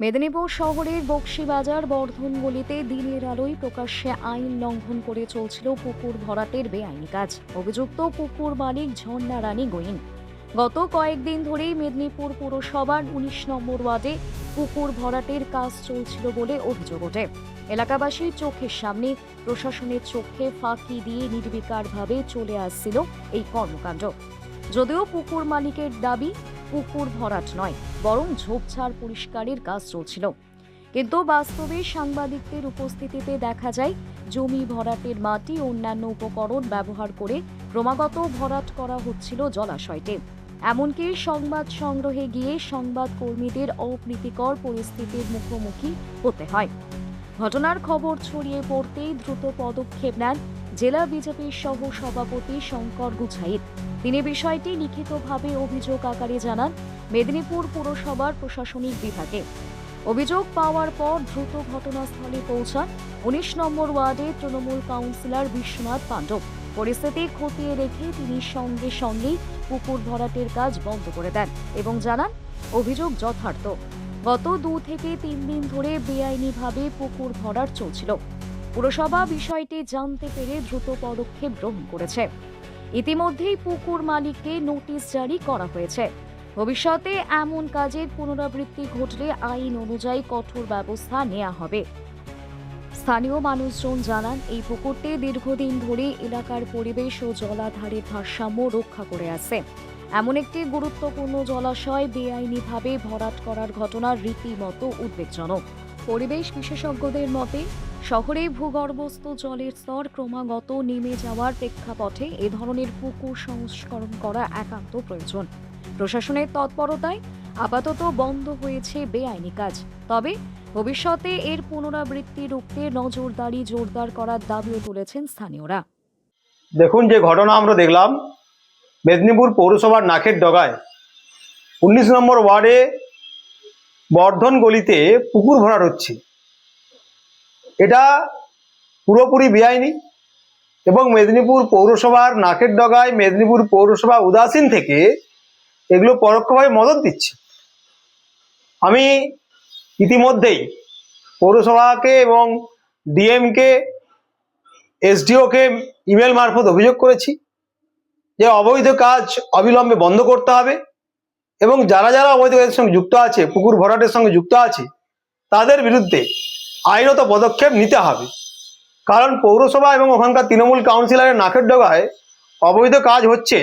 মেদিনীপুর শহরের বক্সিবাজার বর্ধনগলিতে দিনের আলোয় প্রকাশ্যে আইন লঙ্ঘন করে চলছিল পুকুর ভরাটের বেআইনি কাজ। অভিযুক্ত পুকুর মালিক ঝর্ণা রানী গোয়েন। গত কয়েকদিন ধরেই মেদিনীপুর পুরসভার উনিশ নম্বর ওয়ার্ডে পুকুর ভরাটের কাজ চলছিল বলে অভিযোগ ওঠে। এলাকাবাসীর চোখের সামনে প্রশাসনের চোখে ফাঁকি দিয়ে নির্বিকারভাবে চলে আসছিল এই কর্মকাণ্ড। যদিও পুকুর মালিকের দাবি পুকুর ভরাট নয়, বরং ঝোপঝাড় পরিষ্কারের কাজ চলছিল। কিন্তু বাস্তবে সাংবাদিকদের উপস্থিতিতে দেখা যায়, জমি ভরাটের মাটি অন্যান্য উপকরণ ব্যবহার করে ক্রমাগত ভরাট করা হচ্ছিল জলাশয়টি এমনকি সংবাদ সংগ্রহে গিয়ে সংবাদ কর্মীদের অপ্রীতিকর পরিস্থিতির মুখোমুখি হতে হয়। ঘটনার খবর ছড়িয়ে পড়তেই দ্রুত পদক্ষেপ নেন জেলা বিজেপির সহ সভাপতি শঙ্কর গুছাইত তিনি বিষয়টি লিখিতভাবে অভিযোগ আকারে জানান মেদিনীপুর পুরসভার প্রশাসনিক বিভাগে। অভিযোগ পাওয়ার পর দ্রুত ঘটনাস্থলে পৌঁছান উনিশ নম্বর ওয়ার্ডে তৃণমূল কাউন্সিলর বিশ্বনাথ পাণ্ডব। পরিস্থিতি খতিয়ে রেখে তিনি সঙ্গে সঙ্গেই পুকুর ভরাটের কাজ বন্ধ করে দেন এবং জানান অভিযোগ যথার্থ। গত দু থেকে তিন দিন ধরে বেআইনিভাবে পুকুর ভরাট চলছিল। পুরসভা বিষয়টি জানতে পেরে দ্রুত পদক্ষেপ গ্রহণ করেছে। ইতিমধ্যেই পুকুর মালিককে নোটিশ জারি করা হয়েছে। ভবিষ্যতে এমন কাজের পুনরাবৃত্তি ঘটলে আইন অনুযায়ী কঠোর ব্যবস্থা নেওয়া হবে। স্থানীয় মানুষজন জানান, এই পুকুরটি দীর্ঘদিন ধরে এলাকার পরিবেশ ও জলাধারের ভারসাম্য রক্ষা করে আছে। এমন একটি গুরুত্বপূর্ণ জলাশয় বেআইনিভাবে ভরাট করার ঘটনা রীতিমতো উদ্বেগজনক। পরিবেশ বিশেষজ্ঞদের মতে শহরে ভূগর্ভস্থ জলের স্তর ক্রমাগত নেমে যাওয়ার প্রেক্ষাপটে এ ধরনের পুকুর সংস্করণ করা একান্ত প্রয়োজন। প্রশাসনের তৎপরতায় আপাতত বন্ধ হয়েছে বেআইনি কাজ। তবে ভবিষ্যতে এর পুনরাবৃত্তি রুখতে নজরদারি জোরদার করার দাবিও তুলেছেন স্থানীয়রা। দেখুন, যে ঘটনা আমরা দেখলাম, মেদিনীপুর পৌরসভার নাকের ডগায়, উনিশ নম্বর ওয়ার্ডে বর্ধন গলিতে পুকুর ভরাট হচ্ছে। এটা পুরোপুরি বেআইনি এবং মেদিনীপুর পৌরসভার নাকের ডগায় মেদিনীপুর পৌরসভা উদাসীন থেকে এগুলো পরোক্ষভাবে মদত দিচ্ছে। আমি ইতিমধ্যেই পৌরসভাকে এবং ডিএমকে, এসডিওকে ইমেল মারফত অভিযোগ করেছি যে অবৈধ কাজ অবিলম্বে বন্ধ করতে হবে এবং যারা যারা অবৈধ কাজের সঙ্গে যুক্ত আছে, পুকুর ভরাটের সঙ্গে যুক্ত আছে, তাদের বিরুদ্ধে আইনত পদক্ষেপ নিতে হবে। কারণ পৌরসভা এবং ওখানকার তৃণমূল কাউন্সিলরের নাকের ডগায় অবৈধ কাজ হচ্ছে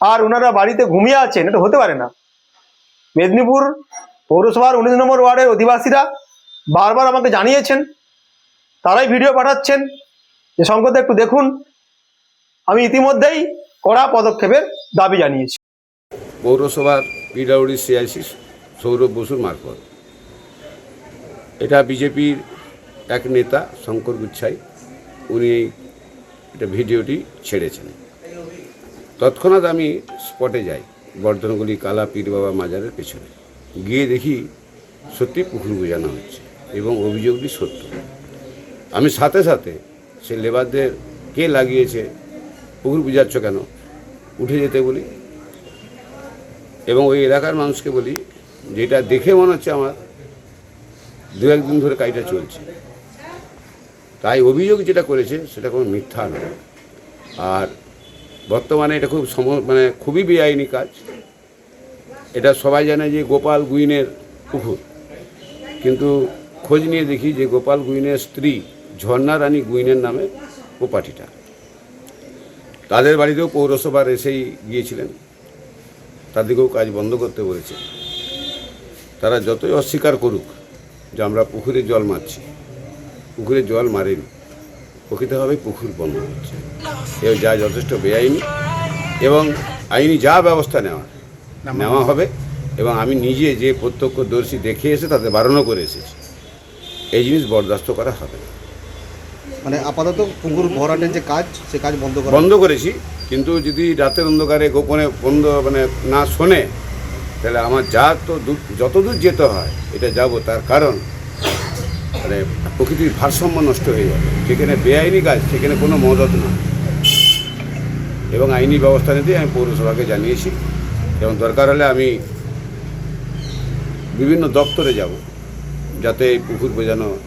আর ওনারা বাড়িতে ঘুমিয়ে আছেন, এটা হতে পারে না। মেদিনীপুর পৌরসভার উনিশ নম্বর ওয়ার্ডের অধিবাসীরা বারবার আমাকে জানিয়েছেন, তারাই ভিডিও পাঠাচ্ছেন যে শঙ্করদা একটু দেখুন। আমি ইতিমধ্যেই কড়া পদক্ষেপের দাবি জানিয়েছি। পৌরসভার পিডাব্লিউডি সিআইসি সৌরভ বসুর মারফত। এটা বিজেপির এক নেতা, শঙ্কর গুচ্ছাই, উনি এটা ভিডিওটি ছেড়েছেন। তৎক্ষণাৎ আমি স্পটে যাই, বর্ধনগুলি, কালা পীর বাবা মাজারের পেছনে। গিয়ে দেখি সত্যি পুকুর বোঝানো হচ্ছে এবং অভিযোগটি সত্য। আমি সাথে সাথে সে লেবারদের কে লাগিয়েছে, পুকুর বুঝাচ্ছ কেন, উঠে যেতে বলি এবং ওই এলাকার মানুষকে বলি, যেটা দেখে মনে হচ্ছে আমার দু, একদিন ধরে কাজটা চলছে। তাই অভিযোগ যেটা করেছে, সেটা কোনো মিথ্যা নয়। আর বর্তমানে এটা খুব সম মানে খুবই বেআইনি কাজ। এটা সবাই জানে যে গোপাল গুইনের পুকুর কিন্তু খোঁজ নিয়ে দেখি যে গোপাল গুইনের স্ত্রী ঝর্ণা রানী গুইনের নামে প্রপার্টিটা তাদের বাড়িতেও পৌরসভার এসেই গিয়েছিলেন। তাদেরকেও কাজ বন্ধ করতে বলেছে। তারা যতই অস্বীকার করুক যে আমরা পুকুরে জল মারছি। পুকুরে জল মারেনি। প্রকৃতভাবে পুকুর বন্ধ হচ্ছে। এ যা যথেষ্ট বেআইনি এবং আইনি যা ব্যবস্থা নেওয়া নেওয়া হবে এবং আমি নিজে যে প্রত্যক্ষদর্শী দেখে এসে তাদের বারণও করে এসেছি। এই জিনিস বরদাস্ত করা হবে না। মানে আপাতত পুকুর ভরাটের যে কাজ সে কাজ বন্ধ করা বন্ধ করেছি কিন্তু যদি রাতের অন্ধকারে গোপনে বন্ধ মানে না শোনে তাহলে আমার যা তো দূর যতদূর যেতে হয়, এটা যাব তার কারণ। মানে প্রকৃতির ভারসাম্য নষ্ট হয়ে যাবে। যেখানে বেআইনি কাজ, সেখানে কোনো মদত না। এবং আইনি ব্যবস্থা নিতে আমি পৌরসভাকে জানিয়েছি। এবং দরকার হলে আমি বিভিন্ন দপ্তরে যাব, যাতে এই পুকুর বোঝানো,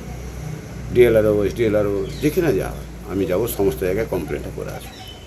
ডিএলআরও, এসডিএলআরও, যেখানে যা আমি যাব, সমস্ত জায়গায় কমপ্লেনটা করে আসব।